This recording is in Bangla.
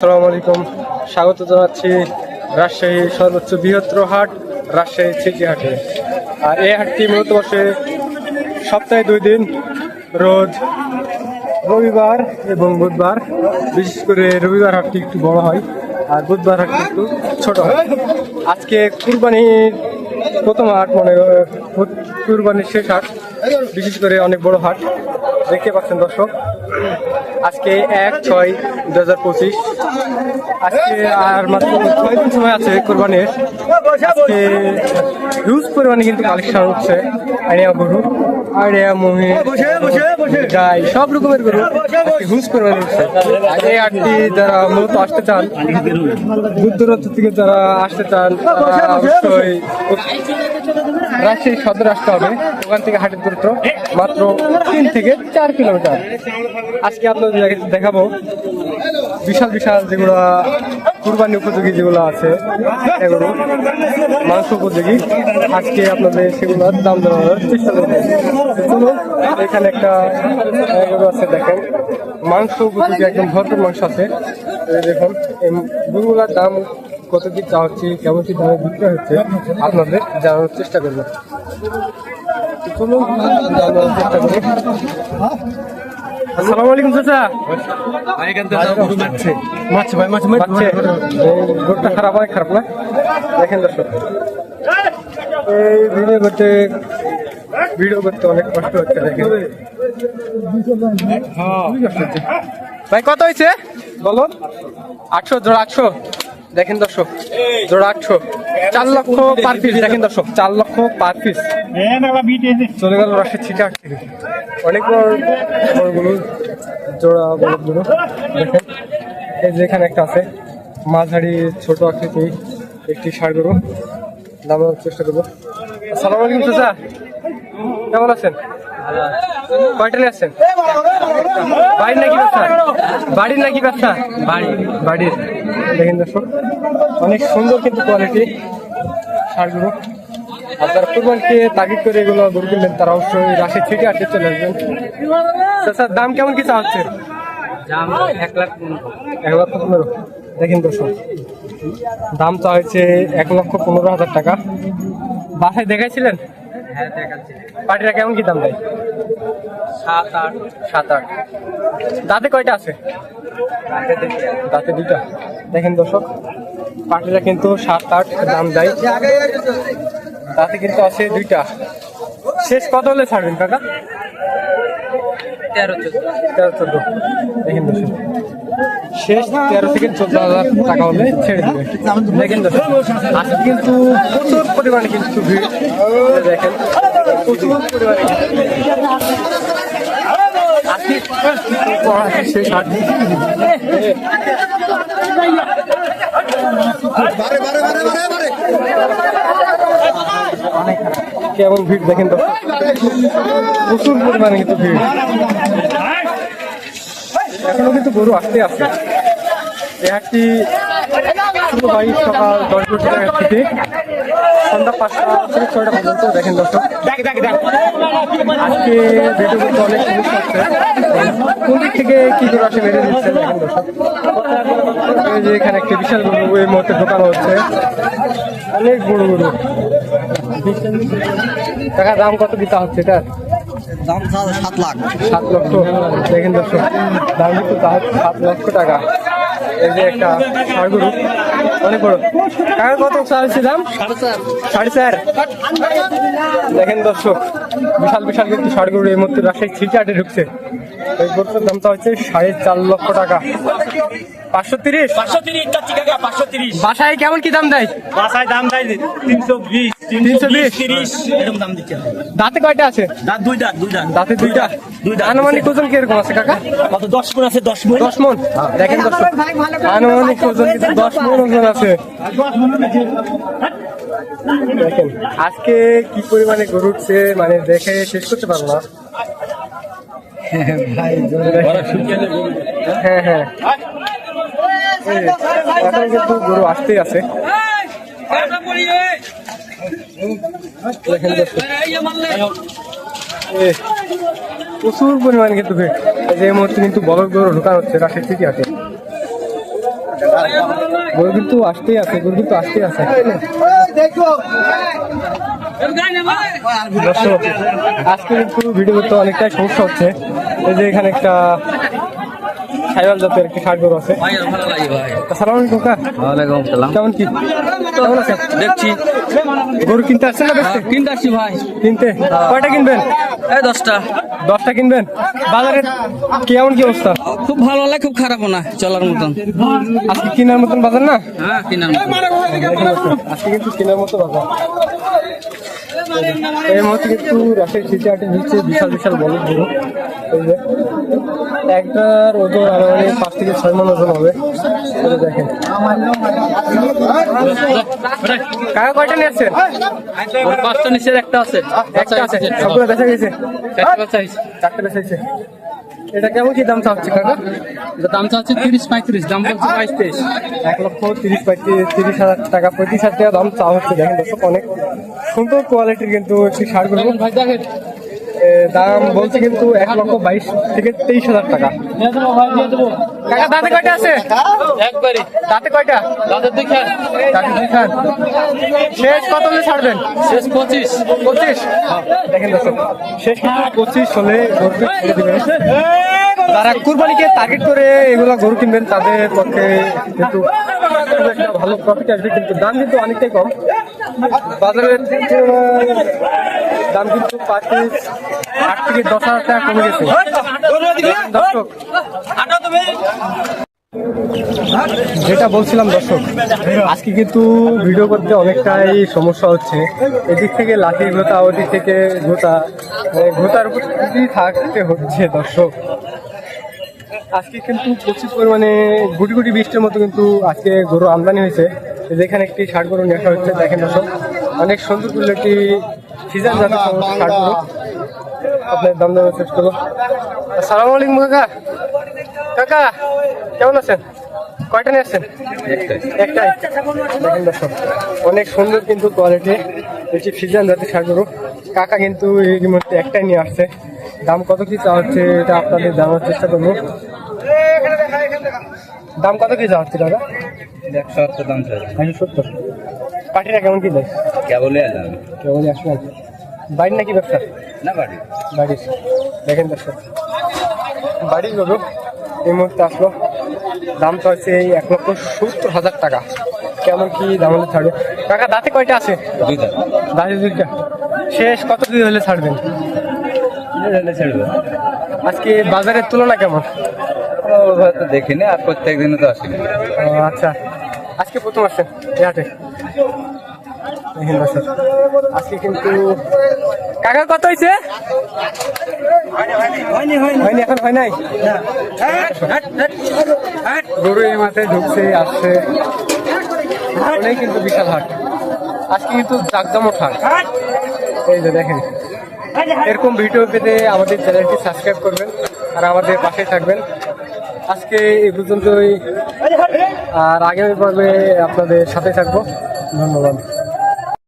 আসসালামু আলাইকুম। স্বাগত জানাচ্ছি রাজশাহী সর্বোচ্চ বৃহত্তর হাট, রাজশাহী সিটি হাটে। আর এই হাটটি মূলত বসে সপ্তাহে দুই দিন, রোজ রবিবার এবং বুধবার। বিশেষ করে রবিবার হাটটি একটু বড় হয়, আর বুধবার হাটটি একটু ছোট হয়। আজকে কুরবানির প্রথম হাট মানে কুরবানির শেষ হাট, বিশেষ করে অনেক বড় হাট। দেখতে পাচ্ছেন দর্শক আজকে এক ছয় দু হাজার পঁচিশ। আজকে আর মাত্র ছয় দিন সময় আছে কোরবানির। আজকে হিউজ পরিমাণে কিন্তু কালেকশন হচ্ছে। আইডিয়া গরু আইডিয়া মহি গাই সব রকমের গরু হিউজ পরিমাণে হচ্ছে। এই আটটি যারা মূলত আসতে চান, দূর দূরান্ত থেকে যারা আসতে চান অবশ্যই রাজশাহী সদর আসতে হবে। ওখান থেকে হাটের দূরত্ব মাত্র তিন থেকে চার কিলোমিটার। আজকে আপনাদের দেখ- দেখাবো। বিশাল বিশাল যেগুলো কুরবানি উপযোগী যেগুলো আছে, এগুলো, মাংস উপযোগী। আজকে আপনাদের সেগুলোর দাম জানানোর চেষ্টা করব। এখানে একটা এগুলো আছে, দেখেন। মাংস উপযোগী, একদম ভরপুর মাংস আছে। দেখুন, এই দাম কত কি চা হচ্ছে, কেমন কি দামে বিক্রি হচ্ছে, আপনাদের জানানোর চেষ্টা করব। জানানোর চেষ্টা করি। আসসালামু আলাইকুম চাচা। মারছে। মারছে ভাই মারছে মারছে। গোটটা খারাপ হয় খারাপ না? দেখেন দর্শক। এই ভিডিও করতে ভিডিও করতে অনেক কষ্ট হচ্ছে দেখেন। ভাই কত হয়েছে? বলো আটশো জোড়া আটশো। দেখেন দর্শক জোড়া আটশো। চার লক্ষ পার পিস দেখেন দর্শক চার লক্ষ পার পিস চলে গেল রাশের ছিটে আট থেকে অনেক বড় বড়গুলো জোড়া বড়গুলো দেখেন এই যে এখানে একটা আছে মাঝারি ছোট আকৃতি একটি ষাড় গরু। দাম চেষ্টা করব আসসালামু আলাইকুম চাচা। কেমন আছেন? কয়টা নিয়ে আসছেন? বাড়ির নাকি ব্যবসা? বাড়ির নাকি ব্যবসা? বাড়ি বাড়ির। দেখেন দর্শক অনেক সুন্দর কিন্তু কোয়ালিটি ষাড়গুলো আর যারা কুরবানকে তাগিদ করে এগুলো গরু কিনবেন তারা অবশ্যই রাশি থেকে আসে চলে আসবেন। স্যার দাম কেমন কি চা হচ্ছে দাম এক লাখ এক লক্ষ পনেরো। দেখেন দর্শক দাম চা হয়েছে এক লক্ষ পনেরো হাজার টাকা। বাসায় দেখাইছিলেন? হ্যাঁ দেখাচ্ছি। পাটিরা কেমন কি দাম দেয়? সাত আট সাত আট। দাঁতে কয়টা আছে? দাঁতে দুইটা। দেখেন দর্শক পাটিরা কিন্তু সাত আট দাম দেয়। দাঁতে কিন্তু আছে দুইটা। শেষ কত হলে ছাড়বেন কাকা? তেরো চোদ্দ। তেরো চোদ্দ। দেখেন দর্শক শেষ তেরো থেকে চোদ্দ হাজার টাকা হলে ছেড়ে দেবে। দেখেন আজকে কিন্তু প্রচুর পরিমাণে কিন্তু ভিড়। দেখেন প্রচুর পরিমাণে আজকে পড়াশোনা শেষ হাট কেমন ভিড় দেখেন তো? প্রচুর পরিমাণে কিন্তু ভিড়। এখনও কিন্তু গরু আসতে শুরু হয় সকাল, দশ বছর সন্ধ্যা পাঁচটা থেকে ছয়টা পর্যন্ত দেখেন দর্শক। আজকে ভিডিও অনেক কোন দিক থেকে কি করে আসে মেরে দিচ্ছে দেখেন দর্শক। এই যে এখানে একটি বিশাল গরু এই মুহূর্তে ঢোকানো হচ্ছে। অনেক বড় গরু। টাকা দাম কত দিতে হচ্ছে এটা? দাম সাত লাখ। সাত লক্ষ। দেখেন দর্শক দাম কিন্তু সাত লক্ষ টাকা। এই যে একটা গরু। অনেক বড়। কাকা কত চাইছে দাম? সাড়ে চার। দেখেন দর্শক, বিশাল বিশাল কিন্তু ষাটগুলো এই মুহূর্তে রাজশাহী ছিটে আটে ঢুকছে। এই গরুটার দামটা হচ্ছে সাড়ে চার লক্ষ টাকা। পাঁচশো তিরিশ? পাঁচশো তিরিশ চাচ্ছি কাকা পাঁচশো তিরিশ। বাসায় কেমন কি দাম দেয়? বাসায় দাম দেয় তিনশো বিশ তিনশো বিশ তিরিশ এরকম দাম দিচ্ছে। দাঁতে কয়টা আছে? দাঁত দুই দাঁত দুই দাঁত। দাঁতে দুইটা দুই দাঁত। আনুমানিক ওজন কীরকম আছে কাকা? কত দশ মন আছে দশ মন। দশ মন? দেখেন দর্শক আনুমানিক ওজন কিন্তু দশ মন ওজন আছে। দেখেন আজকে কি পরিমাণে গরু উঠছে মানে দেখে শেষ করতে পারব না। হ্যাঁ হ্যাঁ এখন কিন্তু গরু আসতেই আছে। প্রচুর পরিমাণে কিন্তু যে মুহূর্তে কিন্তু বলদ গরু ঢোকানো হচ্ছে রাশের সিটি আছে। গরু কিন্তু আসতেই আছে, গরু কিন্তু আসতেই আছে। আজকে কিন্তু ভিডিও করতে অনেকটাই সমস্যা হচ্ছে। এই যে এখানে একটা সাইওয়াল জাতের একটি ষাট গরু আছে। আলাইকুম ওয়ালাইকুম সালাম কেমন কি? কেমন আছেন? দেখছি। গরু কিনতে আসছেন না দেখতে? কিনতে আসছি ভাই। কিনতে? কয়টা কিনবেন? এই দশটা। দশটা কিনবেন? বাজারে কেমন কি অবস্থা? খুব ভালো লাগে খুব খারাপ না চলার মতন। আজকে কেনার মতন বাজার না? হ্যাঁ কিনার মতন। আজকে কিন্তু কেনার মতো বাজার। এই মধ্যে কিন্তু রাশের সিটি আটে নিচ্ছে বিশাল বিশাল বড় গরু। এই যে একটার ওজন আনুমানিক পাঁচ থেকে ছয় মন ওজন হবে। দেখেন। কাকা কয়টা নিয়ে আসছেন? পাঁচটা নিচের একটা আছে। একটা আছে। সবগুলো দেখা গেছে চারটে বাচ্চা হয়েছে। চারটে বেচা গেছে এটা কেমন কি দাম চাচ্ছে কাকা? দাম চাচ্ছে তিরিশ পঁয়ত্রিশ দাম বলছে বাইশ তেইশ এক লক্ষ তিরিশ পঁয়ত্রিশ তিরিশ হাজার টাকা পঁয়ত্রিশ হাজার টাকা দাম চাওয়া হচ্ছে। দেখেন দর্শক অনেক সুন্দর কোয়ালিটির কিন্তু একটি সার গরু ভাই দেখেন। দাম বলছে কিন্তু এক লক্ষ বাইশ থেকে তেইশ হাজার টাকা। কাকা দাঁতে কয়টা আছে? একবারই দাঁতে কয়টা? দাঁতে দুই খান। শেষ কত হলে ছাড়বেন? শেষ পঁচিশ। পঁচিশ? দেখেন দর্শক শেষ কিন্তু পঁচিশ হলে গরুকে ছেড়ে দিবেন। যারা কুরবানিকে টার্গেট করে এগুলো গরু কিনবেন তাদের পক্ষে কিন্তু একটা ভালো প্রফিট আসবে কিন্তু দাম কিন্তু অনেকটাই কম। বাজারের দাম কিন্তু পাঁচ আট থেকে দশ হাজার টাকা কমে গেছে। যেটা বলছিলাম দর্শক আজকে কিন্তু ভিডিও করতে অনেকটাই সমস্যা হচ্ছে। এদিক থেকে লাঠি ঘোতা ওদিক থেকে ঘোতা ঘোতার উপর থাকতে হচ্ছে দর্শক। আজকে কিন্তু প্রচুর পরিমাণে গুটি গুটি বৃষ্টির মতো কিন্তু আজকে গরু আমদানি হয়েছে। যেখানে একটি ষাট গরু নেশা হচ্ছে দেখেন দর্শক। অনেক সুন্দর করলে একটি সিজন জাতের ষাট গরু। আপনার দাম দেওয়ার চেষ্টা করব। আসসালামু আলাইকুম কাকা। কাকা কেমন আছেন? কয়টা নিয়ে আসছেন? একটাই। দেখেন দর্শক অনেক সুন্দর কিন্তু কোয়ালিটি এটি ফিজান জাতের ষাট কাকা কিন্তু এই মুহূর্তে একটাই নিয়ে আসছে। দাম কত কি চাওয়া হচ্ছে এটা আপনাদের জানার চেষ্টা করব। দাম কত কি চাওয়া হচ্ছে দাদা একশো আটটা দাম চাই একশো সত্তর কেমন কি দেয়? কেবলই আসবে আর কি। বাড়ির নাকি ব্যবসা? না বাড়ি? বাড়ির দেখেন দর্শক বাড়ির গরু এই মুহূর্তে আসলো। দাম তো হচ্ছে এই এক লক্ষ সত্তর হাজার টাকা। কেমন কি দাম হলে ছাড়বে? টাকা দাঁতে কয়টা আছে? দাঁতে দুইটা। শেষ কত দিন হলে ছাড়বেন? ছেড়বে। আজকে বাজারের তুলনা কেমন? হয়তো দেখিনি আর প্রত্যেক দিনে তো আসিনি। ও, আচ্ছা। আজকে প্রথম আসছেন হাটে। দেখেন দর্শক, আজকে কিন্তু কাকা কত হয়েছে? হয়নি এখন হয় নাই? গরু এই মাথায় ঢুকছে আসছে। অনেক কিন্তু বিশাল হাট। আজকে কিন্তু জাকজমক হাট। এই যে দেখেন। এরকম ভিডিও পেতে আমাদের চ্যানেলটি সাবস্ক্রাইব করবেন আর আমাদের পাশে থাকবেন। আজকে এই পর্যন্তই। আর আগামী পর্বে আপনাদের সাথে থাকব। ধন্যবাদ।